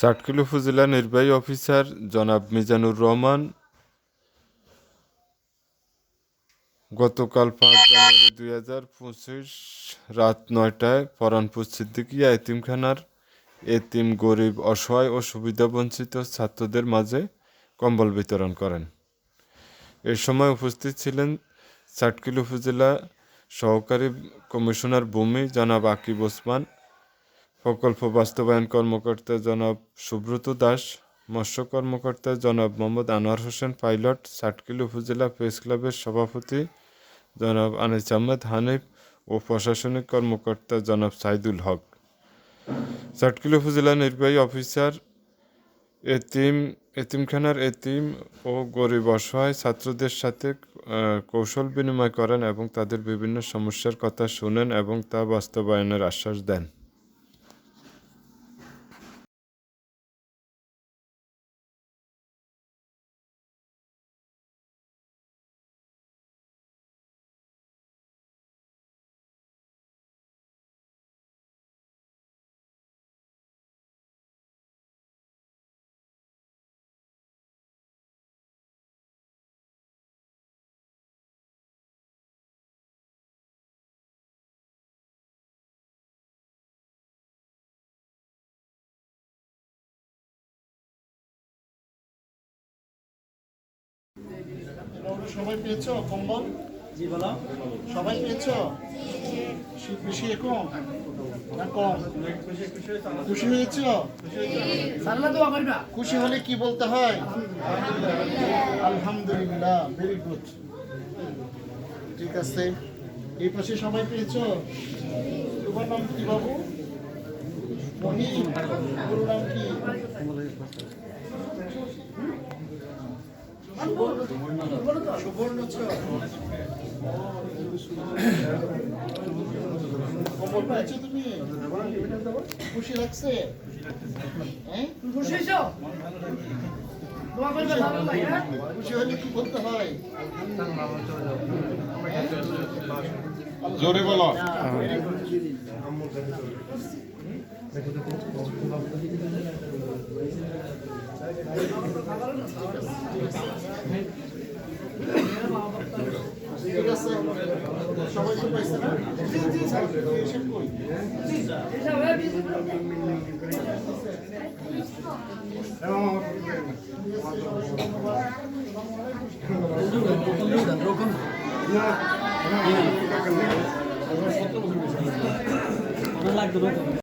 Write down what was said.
চাটকিল উপজেলা নির্বাহী অফিসার জনাব মিজানুর রহমান, গতকাল পাঁচ জানুয়ারি দুই হাজার পঁচিশ রাত নয়টায় পরানপুর সিদ্দিকিয়া এতিমখানার এতিম গরিব, অসহায় ও সুবিধাবঞ্চিত ছাত্রদের মাঝে কম্বল বিতরণ করেন। এ সময় উপস্থিত ছিলেন চাটকিল উপজেলা সহকারী কমিশনার ভূমি জনাব আকিব ওসমান প্রকল্প বাস্তবায়ন কর্মকর্তা জনাব সুব্রত দাস, মৎস্য কর্মকর্তা জনাব মোহাম্মদ আনোয়ার হোসেন, পাইলট সাটকিল উপজেলা প্রেস ক্লাবের সভাপতি জনাব আনিস আহমেদ হানিফ ও প্রশাসনিক কর্মকর্তা জনাব সাইদুল হক। সাটকিল উপজেলা নির্বাহী অফিসার এতিম, এতিমখানার এতিম ও গরিব অসহায় ছাত্রদের সাথে কৌশল বিনিময় করেন এবং তাদের বিভিন্ন সমস্যার কথা শুনেন এবং তা বাস্তবায়নের আশ্বাস দেন। তোমরা সবাই পেয়েছ কম্বল? জি বলো। সবাই পেয়েছ? বেশি কম না কম? খুশি হয়েছ? খুশি হলে কি বলতে হয়? আলহামদুলিল্লাহ ভেরি গুড ঠিক আছে। এই পাশে সবাই পেয়েছ? তোমার নাম কি বাবু? মহিম নাম কি সুবর্ণ ছ কম্বল পেয়েছ তুমি খুশি লাগছে হ্যাঁ খুশি হইছো দোয়া করবে ভালো ভাই হ্যাঁ খুশি হলে কি করতে হয়? জোরে বলো ঠিক আছে সবাই তো পাইছে না এসব কই? এসা হয়ে বিজি লাগতো